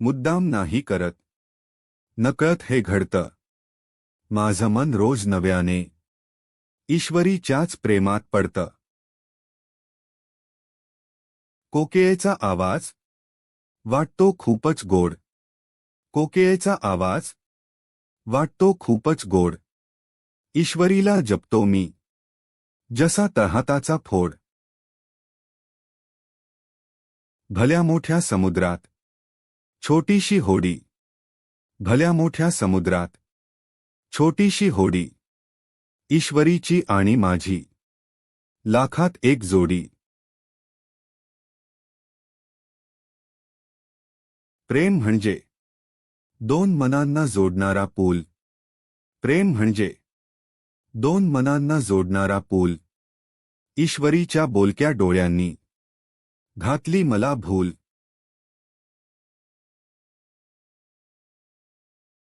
मुद्दाम नाही करत. नकळत हे घडतं. माझं मन रोज नव्याने. ईश्वरीच्याच प्रेमात पडतं. कोकिळेचा आवाज. वाटतो खूपच गोड. कोकिळेचा आवाज. वाटतो खूपच गोड. ईश्वरीला जपतो मी. जसा तळहाताचा फोड. भल्या मोठ्या समुद्रात. छोटीशी होडी. भल्या मोठ्या समुद्रात. छोटीशी होडी. ईश्वरीची आणि माझी. लाखात एक जोडी. प्रेम म्हणजे. दोन मनांना जोडणारा पूल. प्रेम म्हणजे. दोन मनांना जोडणारा पूल. ईश्वरीच्या बोलक्या डोळ्यांनी. घातली मला भूल.